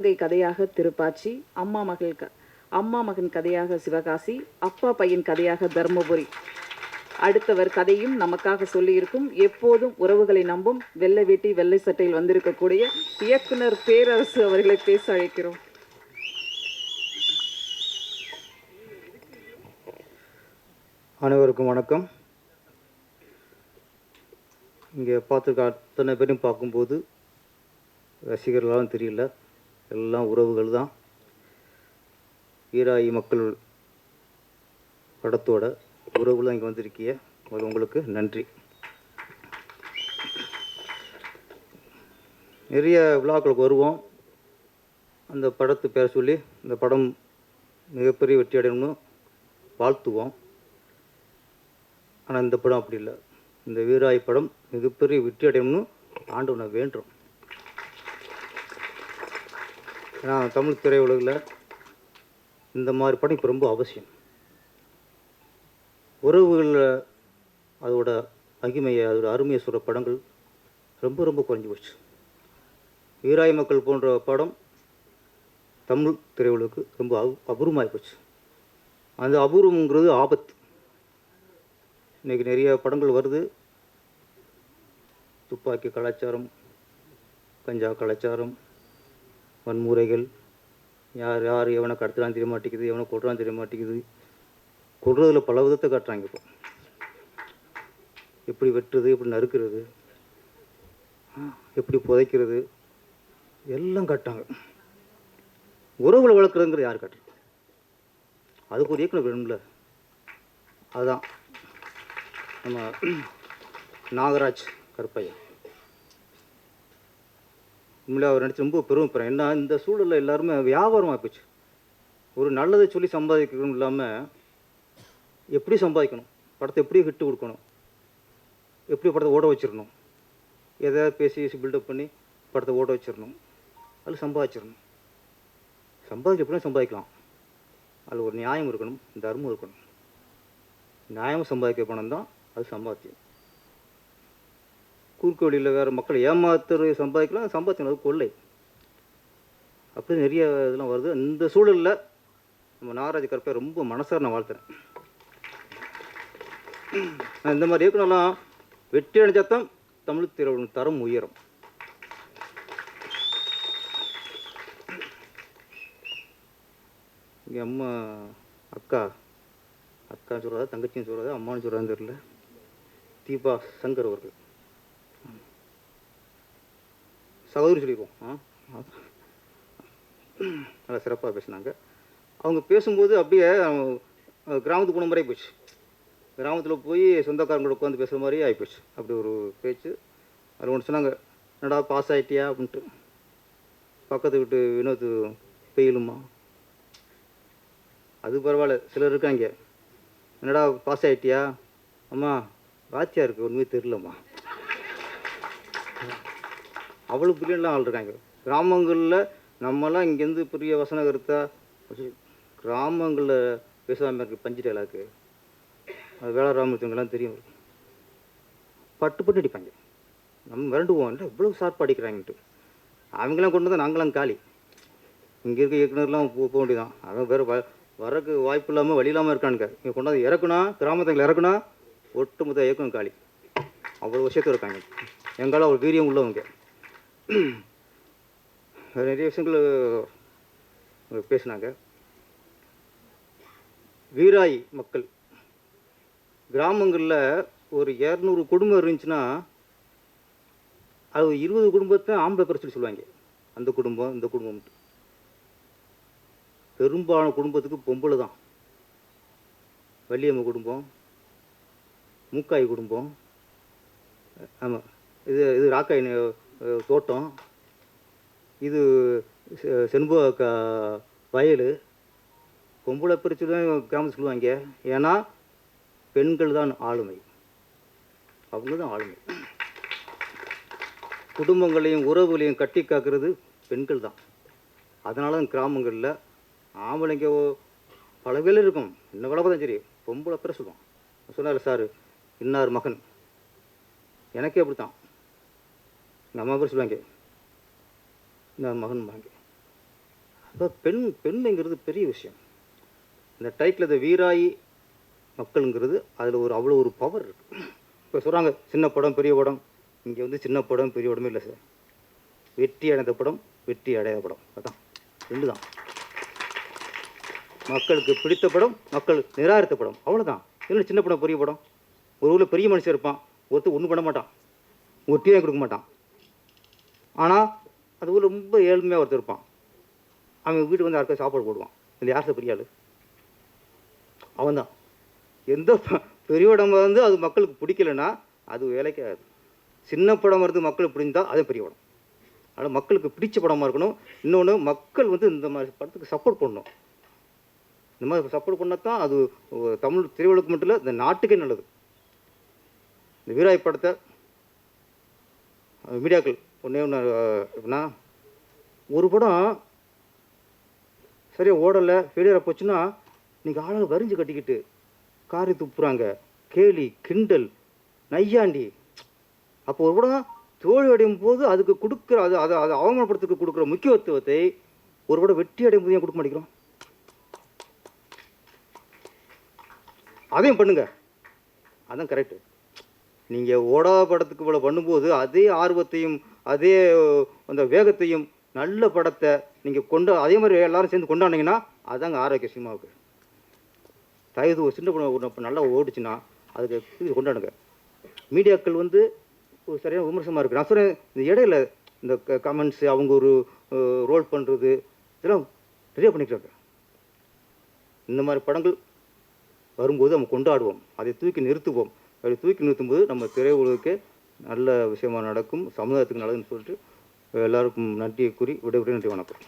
தங்கை கதையாக திருப்பாச்சி அம்மா மகள் க அம்மா மகன் கதையாக சிவகாசி அப்பா பையன் கதையாக தர்மபுரி. அடுத்தவர் கதையும் நமக்காக சொல்லியிருக்கும். எப்போதும் உறவுகளை நம்பும் வெள்ளை வேட்டி வெள்ளை சட்டையில் வந்திருக்கக்கூடிய இயக்குனர் பேரரசு அவர்களை பேச அழைக்கிறோம். அனைவருக்கும் வணக்கம். இங்கே பார்த்துருக்க அத்தனை பேரும் பார்க்கும்போது ரசிகர்களாலும் தெரியல. எல்லாம் உறவுகள் தான். ஈராயி மக்கள் படத்தோட உறவுகள் தான் இங்கே வந்திருக்கிய. அது உங்களுக்கு நன்றி. நிறைய விழாக்களுக்கு வருவோம். அந்த படத்து பேர் சொல்லி இந்த படம் மிகப்பெரிய வெற்றி அடையணும்னு வாழ்த்துவோம். ஆனால் இந்த படம் அப்படி இல்லை. இந்த வீராய் படம் மிகப்பெரிய வெற்றி அடையணும்னு ஆண்டவனை வேண்டுறோம். ஏன்னா தமிழ் திரையுலகில் இந்த மாதிரி படம் இப்போ ரொம்ப அவசியம். உறவுகளில் அதோட மகிமையை அதோட அருமையை சொல்கிற படங்கள் ரொம்ப ரொம்ப குறைஞ்சி போச்சு. வீராய மக்கள் போன்ற படம் தமிழ் திரையுலகுக்கு ரொம்ப அபு அபூர்வமாகி போச்சு. அந்த அபூர்வங்கிறது ஆபத்து. இன்றைக்கி நிறைய படங்கள் வருது. துப்பாக்கி கலாச்சாரம் கஞ்சா கலாச்சாரம் வன்முறைகள். யார் யார் எவனை கடத்துறான்னு தெரிய மாட்டேங்குது எவனை கொள்றான்னு தெரிய மாட்டேங்குது. கொள்றதுல பல விதத்தை காட்டுறாங்க இப்போ. எப்படி வெட்டுறது எப்படி நறுக்கிறது எப்படி புதைக்கிறது எல்லாம் காட்டாங்க உறவுகளை வளர்க்குறதுங்கிறது யார் காட்டுறது? அதுக்கு ஒரு இயக்குனர் வேணும்ல. அதுதான் நம்ம நாகராஜ் கருப்பையா உண்மையிலே அவர் நினச்சி ரொம்ப பெருமைப்படுறேன் ஏன்னா இந்த சூழலில் எல்லாருமே வியாபாரமாக போச்சு ஒரு நல்லதை சொல்லி சம்பாதிக்கணும் இல்லாமல் எப்படி சம்பாதிக்கணும்? படத்தை எப்படி ஹிட்டு கொடுக்கணும்? எப்படி படத்தை ஓட வச்சிடணும்? எதாவது பேசி பேசி பில்டப் பண்ணி படத்தை ஓட வச்சிடணும். அதில் சம்பாதிச்சிடணும். சம்பாதிக்க எப்படியும் சம்பாதிக்கலாம். அதில் ஒரு நியாயம் இருக்கணும். தர்மம் இருக்கணும். நியாயம் சம்பாதிக்க பணம் தான் அது சம்பாத்தியம். குறுக்கு வழியில் வேறு மக்களை ஏமாத்துறது சம்பாதிக்கலாம் சம்பாதிக்கணும் கொள்ளை. அப்படி நிறைய இதெல்லாம் வருது. இந்த சூழலில் நம்ம நாகராஜ கருப்பை ரொம்ப மனசார நான் வாழ்த்துறேன். நான் இந்த மாதிரி இயக்குனெல்லாம் வெற்றி அடைஞ்சா தான் தமிழ் திரையுடன் தரம் உயரும். எங்கள் அம்மா அக்கா அக்கா சொல்கிறதா தங்கச்சின்னு சொல்கிறதா அம்மான்னு சொல்கிறதான்னு தெரியல. தீபா சங்கர் அவர்கள். சகோதரி சொல்லிடுவோம் ஆ? நல்லா சிறப்பாக பேசினாங்க. அவங்க பேசும்போது அப்படியே கிராமத்து கிராமத்துக்கு போன மாதிரி போச்சு கிராமத்தில் போய் சொந்தக்காரங்களோட உட்காந்து பேசுகிற மாதிரி ஆகிப்போச்சு அப்படி ஒரு பேச்சு. அதில் ஒன்று சொன்னாங்க என்னடா பாஸ் ஆகிட்டியா அப்படின்ட்டு. பக்கத்து வீட்டு வினோத் பெயிலுமா. அது பரவாயில்ல சிலர் இருக்காங்க. என்னடா பாஸ் ஆகிட்டியா அம்மா வாத்தியா இருக்கு ஒன்றுமே தெரிலம்மா அவ்வளோ பிரியாண்ட்லாம் ஆள் இருக்காங்க கிராமங்களில் நம்மலாம் இங்கேருந்து பெரிய வசன கருத்தா கிராமங்களில் பேசாமல் இருக்கு பஞ்சு டேலாக்கு அது வேளாராமத்துங்கெல்லாம் தெரியும். பட்டு பட்டு அடிப்பாங்க. நம்ம மிரண்டுவோம் இல்லை இவ்வளோ ஷார்ப்பாக அடிக்கிறாங்கன்ட்டு. அவங்களாம் கொண்டு வந்தால் நாங்களாம் காலி. இங்கே இருக்க இயக்குனர்லாம் போக வேண்டியதான் அதான் வேறு வ வரக்கு வாய்ப்பு இல்லாமல் வழி இல்லாமல் இருக்கானுங்க. இங்கே கொண்டாந்து இறக்குனா கிராமத்தங்களை இறக்குனா ஒட்டுமொத்த இயக்கம் காலி. அவ்வளோ விஷயத்தில் இருக்காங்க. எங்களால் அவ்வளோ வீரியம் உள்ளவங்க. நிறைய விஷயங்கள் பேசினாங்க. வீராய் மக்கள். கிராமங்களில் ஒரு இரநூறு குடும்பம் இருந்துச்சுன்னா அது இருபது குடும்பத்தை ஆம்பளை பேர் சொல்லி சொல்லுவாங்க. அந்த குடும்பம் இந்த குடும்பம்ட்டு பெரும்பாலான குடும்பத்துக்கு பொம்பளை தான். வள்ளியம்மை குடும்பம் மூக்காய் குடும்பம். ஆமாம் இது இது ராக்காய் தோட்டம். இது செ- செண்பக க- வயல். பொம்பளை பிரித்து தான் கிராமத்தில் சொல்லுவாங்க ஏன்னா பெண்கள் தான் ஆளுமை. அவங்க தான் ஆளுமை. குடும்பங்களையும் உறவுகளையும் கட்டி காக்கிறது பெண்கள் தான். அதனால தான் கிராமங்களில் ஆம்பளைங்க பல பேர் இருக்கும். என்ன வேலை தான் சரி. பொம்பளை பேர் சொன்னார் சார் இன்னார் மகன். எனக்கே அப்படித்தான். அம்மா கூட சொல்லுவாங்க இந்த மகன் வாங்க இப்போ பெண் பெண்மைங்கிறது பெரிய விஷயம். இந்த டைட்டில் இந்த வீராயி மக்களுங்கிறது அதில் ஒரு அவ்வளோ ஒரு பவர் இருக்குது இப்போ சொல்கிறாங்க சின்ன படம் பெரிய படம். இங்கே வந்து சின்ன படம் பெரிய படமே இல்லை சார் வெற்றி அடைந்த படம் வெற்றி அடையாத படம். அதான். ரெண்டு தான் மக்களுக்கு பிடித்த படம் மக்கள் நிராகரித்த படம். அவ்வளோதான் இல்லை சின்ன படம் பெரிய படம்? ஒரு ஊரில் பெரிய மனுஷன் இருப்பான். ஒருத்தர் ஒன்றும் பண்ண மாட்டான். ஒட்டியே கொடுக்க மாட்டான். ஆனால் அது ஊர் ரொம்ப ஏழ்மையாக ஒருத்தர் இருப்பான். அவன் வீட்டுக்கு வந்து யாருக்கா சாப்பாடு போடுவான். இல்லை யார் சார் பெரிய ஆள்? அவன்தான். எந்த பெரிய இடம் வந்து அது மக்களுக்கு பிடிக்கலன்னா அது வேலைக்கே ஆகாது. சின்ன படம் வருது மக்களுக்கு பிடிந்தால் அது பெரிய படம். அதனால் மக்களுக்கு பிடிச்ச படமாக இருக்கணும். இன்னொன்று மக்கள் வந்து இந்த மாதிரி படத்துக்கு சப்போர்ட் பண்ணணும். இந்த மாதிரி சப்போர்ட் பண்ணால் தான் அது தமிழ் திரையுலகம் மட்டும் இல்லை இந்த நாட்டுக்கே நல்லது. இந்த வீராய் படத்தை மீடியாக்கள் ஒன்றே ஒன்று எப்படின்னா ஒரு படம் சரியாக ஓடலை ஃபெயிலியராக போச்சுன்னா நீங்கள் ஆளுங்க வரிஞ்சு கட்டிக்கிட்டு காரி துப்புறாங்க. கேலி கிண்டல் நையாண்டி. அப்போ ஒரு படம் தோல்வி அடையும் போது அதுக்கு கொடுக்குற அது அதை அதை அவமானப்படுத்துக்கு கொடுக்குற முக்கியத்துவத்தை ஒரு படம் வெற்றி அடையும் போது ஏன் கொடுக்க மாட்டேங்கிறோம்? அதையும் பண்ணுங்க. அதான் கரெக்டு நீங்கள் ஓடாத படத்துக்கு இவ்வளோ பண்ணும்போது அதே ஆர்வத்தையும் அதே அந்த வேகத்தையும் நல்ல படத்தை நீங்கள் கொண்டு அதே மாதிரி எல்லாரும் சேர்ந்து கொண்டாடினீங்கன்னா அதாங்க ஆரோக்கிய சினிமாவுக்கு. தயவு ஒரு சின்ன படம் ஒரு நல்லா ஓடிச்சுன்னா அதுக்கு இது கொண்டாடுங்க. மீடியாக்கள் வந்து ஒரு சரியான விமர்சனமாக இருக்குது நான் சொல்கிறேன் இந்த இடையில இந்த கமெண்ட்ஸு அவங்க ஒரு ரோல் பண்ணுறது இதெல்லாம் நிறைய பண்ணிக்கிறாங்க. இந்த மாதிரி படங்கள் வரும்போது நம்ம கொண்டாடுவோம். அதை தூக்கி நிறுத்துவோம். அதை தூக்கி நிறுத்தும்போது நம்ம திரையுலகுக்கு நல்ல விஷயமாக நடக்கும் சமுதாயத்துக்கு நல்லதுன்னு சொல்லிட்டு எல்லாருக்கும் நன்றியை கூறி விடைபெறுகிறேன். நன்றி வணக்கம்.